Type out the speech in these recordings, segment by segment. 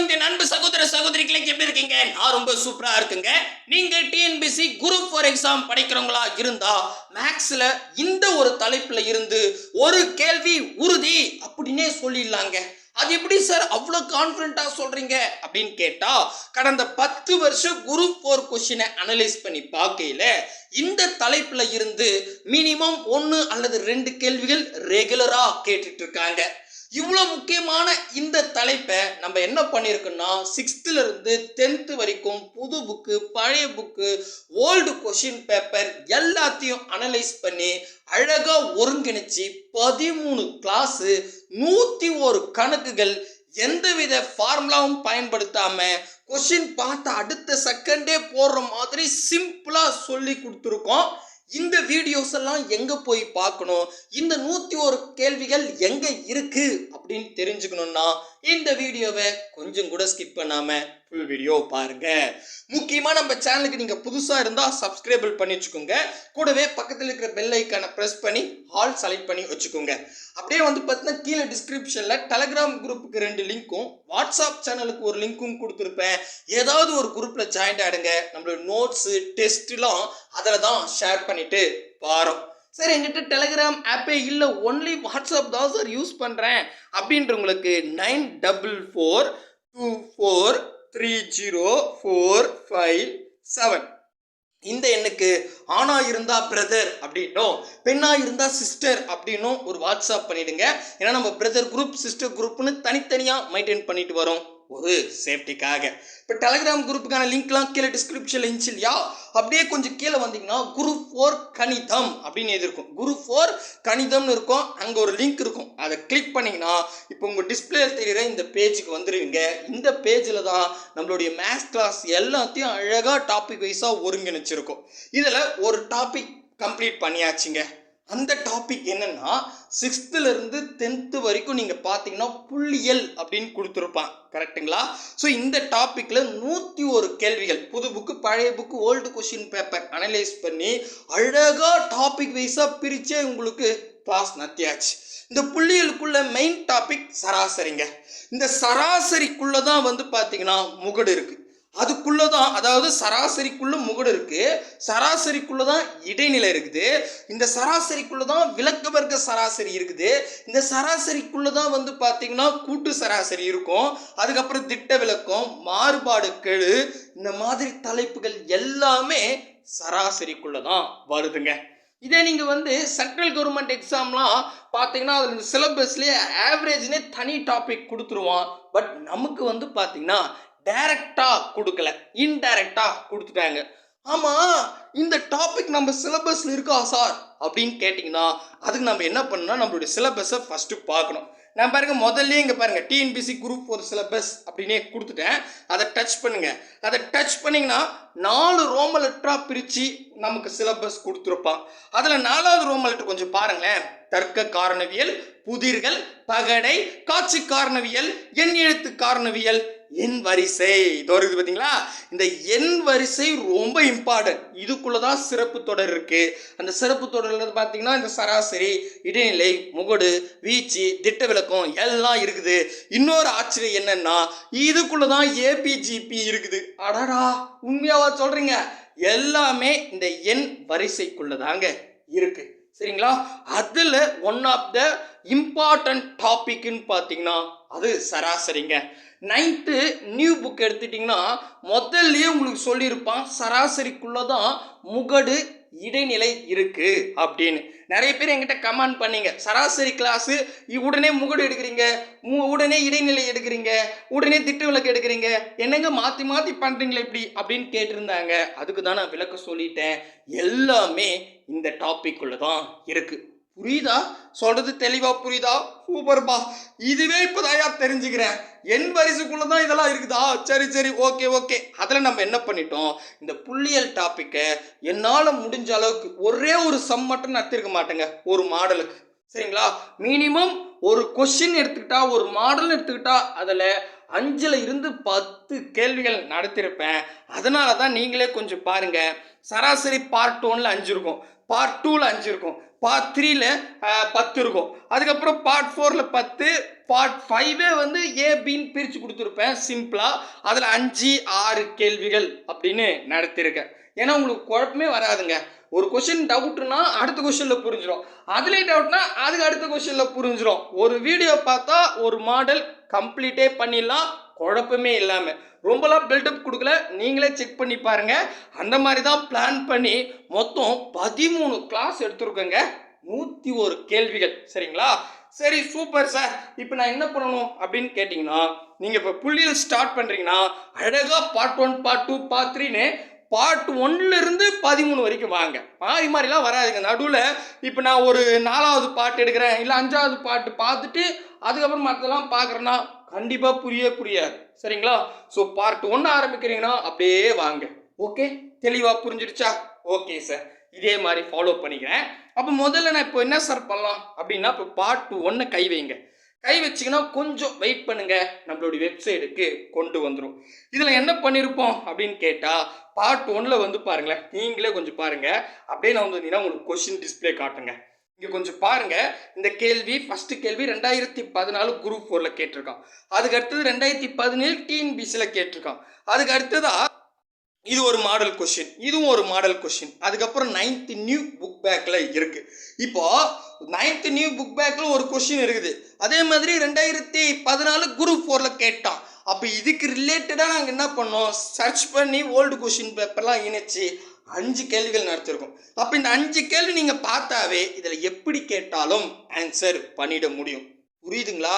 வணக்கம் என் அன்பு சகோதர சகோதரிகளை எப்படி இருக்கீங்க? நான் ரொம்ப சூப்பரா இருக்குங்க. நீங்க டிஎன்பிசி குரூப் ஃபார் எக்ஸாம் படிக்கிறவங்களா இருந்தா மேக்ஸ்ல இந்த ஒரு தலைப்புல இருந்து ஒரு கேள்வி உறுதி அப்படின்னே சொல்லிடலாங்க. அது எப்படி சார் அவ்வளோ கான்ஃபிடண்ட்டாக சொல்றீங்க அப்படின்னு கேட்டா கடந்த பத்து வருஷம் குரூப் ஃபோர் கொஷினை அனலைஸ் பண்ணி பார்க்கையில இந்த தலைப்புல இருந்து மினிமம் ஒன்று அல்லது ரெண்டு கேள்விகள் ரெகுலரா கேட்டுட்டு இருக்காங்க. இவ்வளோ முக்கியமான இந்த தலைப்பை நம்ம என்ன பண்ணியிருக்கோம்னா சிக்ஸ்த்துலேருந்து டென்த்து வரைக்கும் புது புக்கு பழைய புக்கு ஓல்டு கொஷின் பேப்பர் எல்லாத்தையும் அனலைஸ் பண்ணி அழகாக ஒருங்கிணைச்சு பதிமூணு கிளாஸு நூற்றி ஒரு கணக்குகள் எந்தவித ஃபார்முலாவும் பயன்படுத்தாமல் கொஷின் பார்த்து அடுத்த செகண்டே போடுற மாதிரி சிம்பிளாக சொல்லி கொடுத்துருக்கோம். இந்த வீடியோஸ் எல்லாம் எங்கே போய் பார்க்கணும்? இந்த நூற்றி ஒரு கேள்விகள் எங்கே இருக்குது அப்படின்னு தெரிஞ்சுக்கணுன்னா இந்த வீடியோவை கொஞ்சம் கூட ஸ்கிப் பண்ணாம ஃபுல் வீடியோ பாருங்க. முக்கியமா நம்ம சேனலுக்கு நீங்க புதுசா இருந்தா சப்ஸ்கிரைபிள் பண்ணி வச்சுக்கோங்க. கூடவே பக்கத்தில் இருக்கிற பெல் ஐக்கானை ப்ரெஸ் பண்ணி ஆல் செலக்ட் பண்ணி வச்சுக்கோங்க. அப்படியே வந்து பார்த்தீங்கன்னா கீழே டிஸ்கிரிப்ஷன்ல டெலகிராம் குரூப்புக்கு ரெண்டு லிங்க்கும் வாட்ஸ்அப் சேனலுக்கு ஒரு லிங்க்கும் கொடுத்துருப்பேன். ஏதாவது ஒரு குரூப்ல ஜாயின் ஆயிடுங்க. நம்மளோட நோட்ஸு டெஸ்ட்லாம் அதில் தான் ஷேர் பண்ணிட்டு பாரோம் சார் என்கிட்ட டெலகிராம் ஆப்பே இல்லை ஒன்லி வாட்ஸ்அப் தான் சார் யூஸ் பண்ணுறேன் அப்படின்றவங்களுக்கு nine double four two four three zero four five seven இந்த எண்ணுக்கு ஆணா இருந்தா பிரதர் அப்படின்னும் பெண்ணா இருந்தா சிஸ்டர் அப்படின்னும் ஒரு வாட்ஸ்அப் பண்ணிடுங்க. ஏன்னா நம்ம பிரதர் குரூப் சிஸ்டர் குரூப்னு தனித்தனியாக மெயின்டைன் பண்ணிட்டு வரோம். ஒரு சேஃப்டிக்காக. இப்போ டெலகிராம் குரூப்புக்கான லிங்க்லாம் கீழே டிஸ்கிரிப்ஷனில் இருந்துச்சு இல்லையா? அப்படியே கொஞ்சம் கீழே வந்தீங்கன்னா குரு ஃபோர் கணிதம் அப்படின்னு எது இருக்கும் குரு ஃபோர் கணிதம்னு இருக்கும். அங்கே ஒரு லிங்க் இருக்கும். அதை கிளிக் பண்ணிங்கன்னா இப்போ உங்கள் டிஸ்பிளே தெரிகிற இந்த பேஜுக்கு வந்துடுவீங்க இந்த பேஜில் தான் நம்மளுடைய மேத்ஸ் கிளாஸ் எல்லாத்தையும் அழகாக டாபிக் வைஸாக ஒருங்கிணைச்சிருக்கும். இதில் ஒரு டாபிக் கம்ப்ளீட் பண்ணியாச்சுங்க. அந்த டாபிக் என்னன்னா சிக்ஸ்த்துலேருந்து டென்த்து வரைக்கும் நீங்கள் பார்த்தீங்கன்னா புள்ளியல் அப்படின்னு கொடுத்துருப்பான் கரெக்ட்டுங்களா ஸோ இந்த டாப்பிக்கில் நூற்றி ஒரு கேள்விகள் புது புக்கு பழைய book old question paper analyse பண்ணி அழகாக டாபிக் வைஸாக பிரித்தே உங்களுக்கு கிளாஸ் நடத்தியாச்சு. இந்த புள்ளியலுக்குள்ள மெயின் டாபிக் சராசரிங்க. இந்த சராசரிக்குள்ளே தான் வந்து பார்த்தீங்கன்னா முகடு இருக்குது அதுக்குள்ளே தான் அதாவது சராசரிக்குள்ள முகடு இருக்கு. சராசரிக்குள்ளே தான் இடைநிலை இருக்குது. இந்த சராசரிக்குள்ளே தான் விளக்க வர்க்க சராசரி இருக்குது. இந்த சராசரிக்குள்ளே தான் வந்து பார்த்தீங்கன்னா கூட்டு சராசரி இருக்கும். அதுக்கப்புறம் திட்ட விளக்கம் மாறுபாடு கெழு இந்த மாதிரி தலைப்புகள் எல்லாமே சராசரிக்குள்ளே தான் வருதுங்க. இதே நீங்கள் வந்து சென்ட்ரல் கவர்மெண்ட் எக்ஸாம்லாம் பார்த்தீங்கன்னா அதில் சிலபஸ்லேயே ஆவரேஜ்னே தனி டாபிக் கொடுத்துருவான். பட் நமக்கு வந்து பார்த்தீங்கன்னா டைரக்டாக கொடுக்கல. இன்டைரக்டாக கொடுத்துட்டாங்க. ஆமாம் இந்த டாபிக் நம்ம சிலபஸில் இருக்கா சார்? அப்படின்னு கேட்டிங்கன்னா அதுக்கு நம்ம என்ன பண்ணணும்னா நம்மளுடைய சிலபஸை ஃபஸ்ட்டு பார்க்கணும். நான் பாருங்க முதல்ல இங்கே பாருங்கள் டிஎன்பிசி குரூப் ஒரு சிலபஸ் அப்படின்னே கொடுத்துட்டேன். அதை டச் பண்ணுங்கள் அதை டச் பண்ணிங்கன்னா நாலு ரோம லெட்டராக பிரித்து நமக்கு சிலபஸ் கொடுத்துருப்பான். அதில் நாலாவது ரோம லெட்டர் கொஞ்சம் பாருங்களேன். தர்க்க காரணவியல் புதிர்கள் பகடை காட்சி காரணவியல் எண் எழுத்து காரணவியல் எண் வரிசை. இதோ இருக்குது பார்த்தீங்களா? இந்த எண் வரிசை ரொம்ப இம்பார்ட்டன்ட் இதுக்குள்ளே தான் சிறப்பு தொடர் இருக்கு. அந்த சிறப்பு தொடரில் பார்த்தீங்கன்னா இந்த சராசரி இடைநிலை முகடு வீச்சு திட்ட விளக்கம் எல்லாம் இருக்குது. இன்னொரு ஆச்சரியம் என்னன்னா இதுக்குள்ளே தான் ஏபிஜிபி இருக்குது. அடடா உண்மையாவா சொல்றீங்க? எல்லாமே இந்த எண் வரிசைக்குள்ளே தாங்க இருக்குது சரிங்களா? அதில் ஒன் ஆஃப் த இம்பார்ட்டன்ட் டாபிக்னு பார்த்தீங்கன்னா அது சராசரிங்க. நைன்த்து நியூ புக் எடுத்துட்டிங்கன்னா முதல்லயே உங்களுக்கு சொல்லியிருப்பான் சராசரிக்குள்ளே தான் முகடு இடைநிலை இருக்கு அப்படின்னு. நிறைய பேர் என்கிட்ட கமெண்ட் பண்ணீங்க. சராசரி கிளாஸு உடனே முகடு எடுக்கிறீங்க. மு- உடனே இடைநிலை எடுக்கிறீங்க. உடனே திட்டு விளக்கு எடுக்கிறீங்க. என்னங்க மாற்றி மாற்றி பண்ணுறீங்களே இப்படி அப்படின்னு கேட்டிருந்தாங்க. அதுக்கு தான் நான் விளக்க சொல்லிட்டேன். எல்லாமே இந்த டாபிக் தான் இருக்குது புரியுதா? சொல்றது தெளிவா புரியுதா? சூப்பர்பா. இதுவே இப்போதாயா தெரிஞ்சுக்கிறேன்? என் வரிசைக்குள்ள தான் இதெல்லாம் இருக்குதா? சரி சரி ஓகே ஓகே. அதில் நம்ம என்ன பண்ணிட்டோம்? இந்த புள்ளியல் டாப்பிக்கை என்னால் முடிஞ்ச அளவுக்கு ஒரே ஒரு சம் மட்டும் நடத்திருக்க மாட்டேங்க. ஒரு மாடலுக்கு சரிங்களா? மினிமம் ஒரு கொஷின் எடுத்துக்கிட்டா ஒரு மாடல் எடுத்துக்கிட்டா அதில் அஞ்சில் இருந்து பத்து கேள்விகள் நடத்தியிருப்பேன் அதனால தான் நீங்களே கொஞ்சம் பாருங்கள் சராசரி பார்ட் ஒன்னில் அஞ்சு இருக்கும். பார்ட் டூவில் அஞ்சு இருக்கும். பார்ட் த்ரீல பத்து இருக்கும். அதுக்கப்புறம் பார்ட் ஃபோரில் பத்து பார்ட் ஃபைவே வந்து ஏ பின்னு பிரித்து கொடுத்துருப்பேன் சிம்பிளாக அதில் அஞ்சு ஆறு கேள்விகள் அப்படின்னு நடத்தியிருக்கேன் ஏன்னா உங்களுக்கு குழப்பமே வராதுங்க. ஒரு கொஷின் டவுட்னா அடுத்த கொஷனில் புரிஞ்சிடும் அதுலேயும் டவுட்னா அதுக்கு அடுத்த கொஷனில் புரிஞ்சிடும் ஒரு வீடியோ பார்த்தா ஒரு மாடல் கம்ப்ளீட்டே பண்ணிடலாம். குழப்பமே இல்லாமல் ரொம்பலாம் பில்டப் கொடுக்கல. நீங்களே செக் பண்ணி பாருங்க. அந்த மாதிரி தான் பிளான் பண்ணி மொத்தம் பதிமூணு கிளாஸ் எடுத்துருக்கோங்க. நூற்றி ஒரு கேள்விகள். சரிங்களா? சரி சூப்பர் சார் இப்போ நான் என்ன பண்ணணும் அப்படின்னு கேட்டிங்கன்னா நீங்கள் இப்போ புள்ளியில் ஸ்டார்ட் பண்ணுறீங்கன்னா அழகாக part one part two part த்ரீன்னு பார்ட் ஒன்லேருந்து பதிமூணு வரைக்கும் வாங்க. மாறி மாதிரிலாம் வராதுங்க. நடுவில் இப்போ நான் ஒரு நாலாவது பாட்டு எடுக்கிறேன். இல்லை அஞ்சாவது பாட்டு பார்த்துட்டு அதுக்கப்புறம் மற்றெல்லாம் பார்க்குறேன்னா கண்டிப்பாக புரிய புரியாது. சரிங்களா? ஸோ பார்ட் ஒன்று ஆரம்பிக்கிறீங்கன்னா அப்படியே வாங்க. ஓகே தெளிவாக புரிஞ்சிடுச்சா? ஓகே சார் இதே மாதிரி ஃபாலோ பண்ணிக்கிறேன். அப்போ முதல்ல நான் இப்போ என்ன சார் பண்ணலாம்? அப்படின்னா இப்போ பார்ட் ஒன்னை கை வைங்க. கை வச்சிங்கன்னா கொஞ்சம் வெயிட் பண்ணுங்க. நம்மளுடைய வெப்சைட்டுக்கு கொண்டு வந்துடும் இதில் என்ன பண்ணியிருப்போம் அப்படின்னு கேட்டால் பார்ட் ஒன்னில் வந்து பாருங்களேன். நீங்களே கொஞ்சம் பாருங்க. அப்படியே நான் வந்து உங்களுக்கு கொஷின் டிஸ்ப்ளே காட்டுங்க. இங்கே கொஞ்சம் பாருங்க. இந்த கேள்வி ஃபஸ்ட்டு கேள்வி ரெண்டாயிரத்தி பதினாலு குரூப் ஃபோரில் கேட்டிருக்கான். அதுக்கு அடுத்தது ரெண்டாயிரத்தி பதினேழு டிஎன்பிசியில் கேட்டிருக்கான். அதுக்கு அடுத்ததா இது ஒரு மாடல் கொஷின் இதுவும் ஒரு மாடல் கொஷின் அதுக்கப்புறம் நைன்த்து நியூ புக் பேக்கில் இருக்கு. இப்போ நைன்த்து நியூ புக் பேக்கில் ஒரு கொஷின் இருக்குது. அதே மாதிரி ரெண்டாயிரத்தி பதினாலு குரூப் ஃபோரில் கேட்டான். அப்போ இதுக்கு ரிலேட்டடாக நாங்கள் என்ன பண்ணோம்? சர்ச் பண்ணி ஓல்டு கொஷின் பேப்பர்லாம் இணைச்சி அஞ்சு கேள்விகள் நடத்திருக்கோம். அப்போ இந்த அஞ்சு கேள்வி நீங்கள் பார்த்தாவே இதில் எப்படி கேட்டாலும் ஆன்சர் பண்ணிட முடியும். புரியுதுங்களா?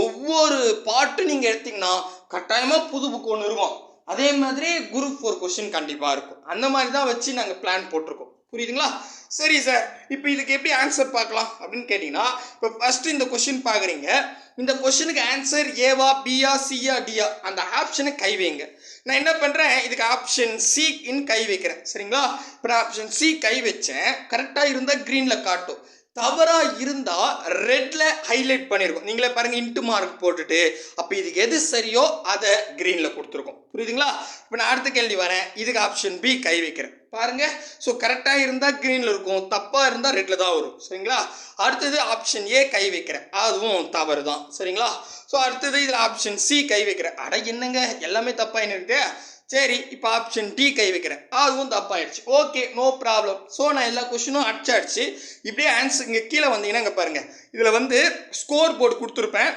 ஒவ்வொரு பாட்டு நீங்கள் எடுத்தீங்கன்னா கட்டாயமாக புது புக்கு ஒன்று இருக்கும். அதே மாதிரி குரூப் ஃபோர் கொஸ்டின் கண்டிப்பாக இருக்கும். அந்த மாதிரி தான் வச்சு நாங்கள் பிளான் போட்டிருக்கோம். புரியுதுங்களா? சரி சார் இப்போ இதுக்கு எப்படி ஆன்சர் பார்க்கலாம்? அப்படின்னு கேட்டிங்கன்னா இப்போ ஃபஸ்ட்டு இந்த கொஷின் பார்க்குறீங்க. இந்த கொஷினுக்கு ஆன்சர் ஏவா பியா சியா டியா அந்த ஆப்ஷனை கை வைங்க. நான் என்ன பண்ணுறேன் இதுக்கு ஆப்ஷன் சி இன் கை வைக்கிறேன். சரிங்களா? இப்போ நான் ஆப்ஷன் சி கை வச்சேன். கரெக்டாக இருந்தால் க்ரீனில் காட்டும். தவறாக இருந்தால் ரெட்டில் ஹைலைட் பண்ணியிருக்கோம் நீங்களே பாருங்கள் இன்ட்டு மார்க் போட்டுட்டு அப்போ இதுக்கு எது சரியோ அதை க்ரீனில் கொடுத்துருக்கோம். புரியுதுங்களா? இப்போ நான் அடுத்த கேள்வி வரேன். இதுக்கு ஆப்ஷன் பி கை வைக்கிறேன். பாருங்க. ஸோ கரெக்டாக இருந்தால் க்ரீனில் இருக்கும். தப்பாக இருந்தால் ரெட்டில் தான் வரும். சரிங்களா? அடுத்தது ஆப்ஷன் ஏ கை வைக்கிறேன். அதுவும் தவறு தான் சரிங்களா? ஸோ அடுத்தது இதில் ஆப்ஷன் சி கை வைக்கிறேன். அட என்னங்க? எல்லாமே தப்பாக என்ன இருக்கு. சரி இப்போ ஆப்ஷன் டி கை வைக்கிறேன். அதுவும் தப்பாயிடுச்சு. ஓகே நோ ப்ராப்ளம் ஸோ நான் எல்லா கொஷினும் அடிச்சாடிச்சு இப்படியே ஆன்சர் இங்கே கீழே வந்தீங்கன்னா இங்கே பாருங்கள் இதில் வந்து ஸ்கோர் போர்டு கொடுத்துருப்பேன்.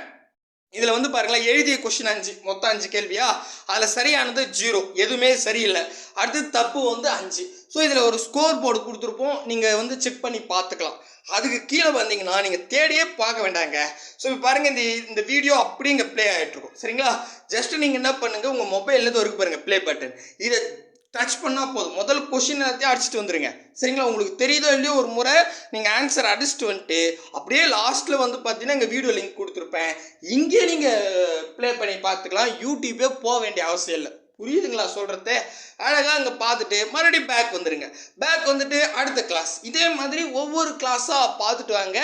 இதில் வந்து பாருங்களேன் எழுதிய கொஷின் அஞ்சு மொத்தம் அஞ்சு கேள்வியா? அதில் சரியானது ஜீரோ எதுவுமே சரியில்லை. அடுத்து தப்பு வந்து அஞ்சு. ஸோ இதில் ஒரு ஸ்கோர் போர்டு கொடுத்துருப்போம். நீங்கள் வந்து செக் பண்ணி பார்த்துக்கலாம். அதுக்கு கீழே வந்தீங்கன்னா நீங்கள் தேடியே பார்க்க வேண்டாங்க. ஸோ இப்போ பாருங்கள் இந்த இந்த வீடியோ அப்படியே இங்கே ப்ளே ஆகிட்ருக்கும் சரிங்களா? ஜஸ்ட் நீங்கள் என்ன பண்ணுங்கள் உங்கள் மொபைல்லேருந்து வரைக்கும் பாருங்கள் ப்ளே பட்டன் இதை டச் பண்ணால் போதும். முதல் கொஷின் எல்லாத்தையும் அடிச்சுட்டு வந்துடுங்க சரிங்களா? உங்களுக்கு தெரியுதோ இல்லையோ ஒரு முறை நீங்கள் ஆன்சர் அடிச்சுட்டு வந்துட்டு அப்படியே லாஸ்ட்டில் வந்து பார்த்தீங்கன்னா எங்கள் வீடியோ லிங்க் கொடுத்துருப்பேன். இங்கே நீங்கள் ப்ளே பண்ணி பார்த்துக்கலாம். யூடியூபே போக வேண்டிய அவசியம் இல்லை. புரியுதுங்களா சொல்கிறத அழகாக அங்கே பார்த்துட்டு மறுபடியும் பேக் வந்துடுங்க பேக் வந்துட்டு அடுத்த கிளாஸ் இதே மாதிரி ஒவ்வொரு கிளாஸாக பார்த்துட்டு வாங்க.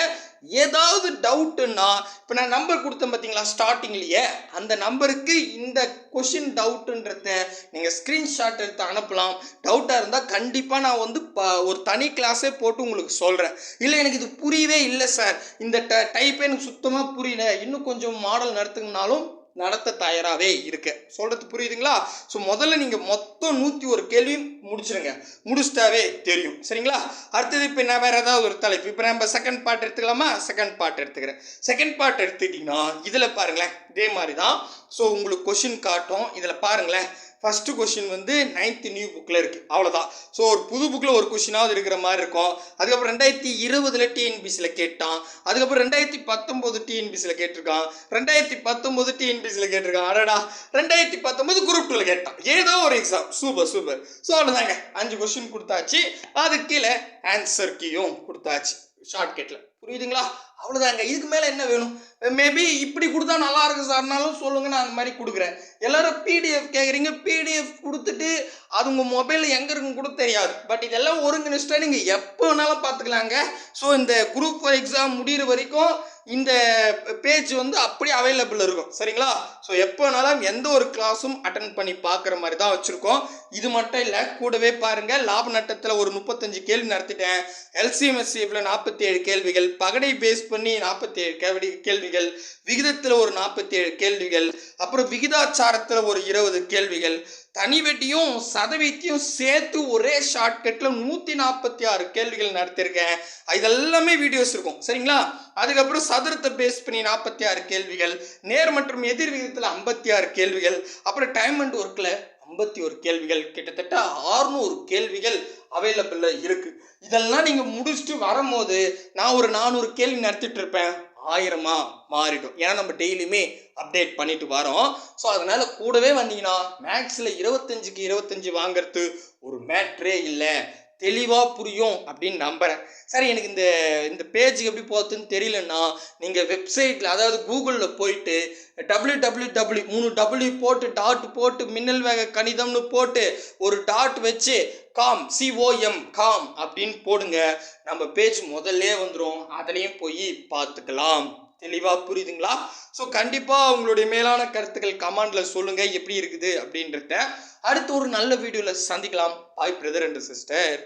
ஏதாவது டவுட்டுன்னா இப்போ நான் நம்பர் கொடுத்தேன் பார்த்தீங்களா ஸ்டார்டிங்லேயே அந்த நம்பருக்கு இந்த கொஷின் டவுட்டுன்றத நீங்கள் ஸ்க்ரீன்ஷாட் எடுத்து அனுப்பலாம். டவுட்டாக இருந்தால் கண்டிப்பாக நான் வந்து ப ஒரு தனி கிளாஸே போட்டு உங்களுக்கு சொல்கிறேன் இல்லை எனக்கு இது புரியவே இல்லை சார் இந்த ட டைப்பே எனக்கு சுத்தமாக புரியல. இன்னும் கொஞ்சம் மாடல் நடத்துங்கனாலும் நடத்த தயாராகவே இருக்கு. சொல்கிறது புரியுதுங்களா? ஸோ முதல்ல நீங்கள் மொத்தம் நூற்றி ஒரு கேள்வி முடிச்சிருங்க. முடிச்சிட்டாவே தெரியும். சரிங்களா? அடுத்தது இப்போ நான் வேறு ஏதாவது ஒரு தலைப்பு. இப்போ நம்ம செகண்ட் பார்ட் எடுத்துக்கலாமா? செகண்ட் பார்ட் எடுத்துக்கிறேன். செகண்ட் பார்ட் எடுத்துக்கிட்டிங்கன்னா இதில் பாருங்களேன் இதே மாதிரி தான் ஸோ உங்களுக்கு கொஷின் காட்டும். இதில் பாருங்களேன். ஃபஸ்ட்டு கொஷின் வந்து நைன்த்து நியூ புக்கில் இருக்குது அவ்வளோதான் ஸோ ஒரு புது புக்கில் ஒரு கொஷினாவது இருக்கிற மாதிரி இருக்கும். அதுக்கப்புறம் ரெண்டாயிரத்தி இருபதில் டிஎன்பிசியில் கேட்டான். அதுக்கப்புறம் ரெண்டாயிரத்தி பத்தொம்போது டிஎன்பிசியில் கேட்டிருக்கான். ரெண்டாயிரத்தி பத்தொம்போது டிஎன்பிசியில் கேட்டிருக்கான். அடடா. ரெண்டாயிரத்தி பத்தொம்போது குரூப் டூவில் கேட்டான். ஏதோ ஒரு எக்ஸாம் சூப்பர் சூப்பர் ஸோ அவ்வளோதாங்க அஞ்சு கொஷின் கொடுத்தாச்சு. அது கீழே ஆன்சர் கீயும் கொடுத்தாச்சு. ஷார்ட்கட்டில் புரியுதுங்களா? அவ்வளோதாங்க இதுக்கு மேலே என்ன வேணும்? மேபி இப்படி கொடுத்தா நல்லா இருக்கு சார்னாலும் சொல்லுங்க நான் அந்த மாதிரி கொடுக்குறேன். எல்லாரும் பிடிஎஃப் கேட்குறீங்க பிடிஎஃப் கொடுத்துட்டு அது உங்கள் மொபைலில் எங்கே இருக்குன்னு கூட தெரியாது. பட் இதெல்லாம் ஒருங்கிணைச்சிட்டா நீங்கள் எப்போ வேணாலும் பார்த்துக்கலாங்க. ஸோ இந்த குரூப் ஃபோர் எக்ஸாம் முடிகிற வரைக்கும் இந்த பேஜ் வந்து அப்படியே அவைலபிள் இருக்கும். சரிங்களா? ஸோ எப்போனாலும் எந்த ஒரு கிளாஸும் அட்டன் பண்ணி பார்க்குற மாதிரி தான் வச்சுருக்கோம். இது மட்டும் இல்லை கூடவே பாருங்கள் லாப நட்டத்தில் ஒரு முப்பத்தஞ்சு கேள்வி நடத்திட்டேன். எல்சிஎம்எஸ்சிஎஃப்ல நாற்பத்தி ஏழு கேள்விகள். பகடை பேஸ் பண்ணி நாற்பத்தி ஏழு கேள்வி கேள்விகள். விகிதத்தில் ஒரு நாற்பத்தி ஏழு கேள்விகள். அப்புறம் விகிதாச்சாரத்தில் ஒரு இருபது கேள்விகள். தனி வெட்டியும் சதவீத்தியும் சேர்த்து ஒரே ஷார்ட்கட்டில் நூற்றி நாற்பத்தி ஆறு கேள்விகள் நடத்தியிருக்கேன். இதெல்லாமே வீடியோஸ் இருக்கும். சரிங்களா? அதுக்கப்புறம் சதுரத்தை பேஸ் பண்ணி நாற்பத்தி ஆறு கேள்விகள் நேர் மற்றும் எதிர் விகிதத்தில் ஐம்பத்தி ஆறு கேள்விகள் அப்புறம் டைம் அண்ட் ஒர்க்கில் ஐம்பத்தி ஒரு கேள்விகள் கிட்டத்தட்ட ஆறுநூறு கேள்விகள் அவைலபிளில் இருக்குது இதெல்லாம் நீங்கள் முடிச்சுட்டு வரும்போது நான் ஒரு நானூறு கேள்வி நடத்திட்டு இருப்பேன். ஆயிரமா மாறிடும். ஏன்னா நம்ம டெய்லியுமே அப்டேட் பண்ணிட்டு வரோம். ஸோ அதனால கூடவே வந்தீங்கன்னா மேக்ஸில் இருபத்தஞ்சுக்கு இருபத்தஞ்சு வாங்குறது ஒரு மேட்ரே இல்லை. தெளிவாக புரியும் அப்படின்னு நம்புகிறேன் சரி எனக்கு இந்த இந்த பேஜுக்கு எப்படி போகிறதுன்னு தெரியலன்னா நீங்கள் வெப்சைட்டில் அதாவது கூகுளில் போயிட்டு டபிள்யூ டபிள்யூ டபிள்யூ மூணு டபிள்யூ போட்டு டாட் போட்டு மின்னல் வேக கணிதம்னு போட்டு ஒரு டாட் வச்சு காம் சிஓஎம் காம் அப்படின்னு போடுங்க. நம்ம பேஜ் முதல்ல வந்துடும் அதுலேயும் போய் பார்த்துக்கலாம். தெளிவாக புரியுதுங்களா? ஸோ கண்டிப்பாக உங்களுடைய மேலான கருத்துக்கள் கமெண்டில் சொல்லுங்கள் எப்படி இருக்குது அப்படின்றத. அடுத்து ஒரு நல்ல வீடியோவில் சந்திக்கலாம். பாய் பிரதர் அண்ட் சிஸ்டர்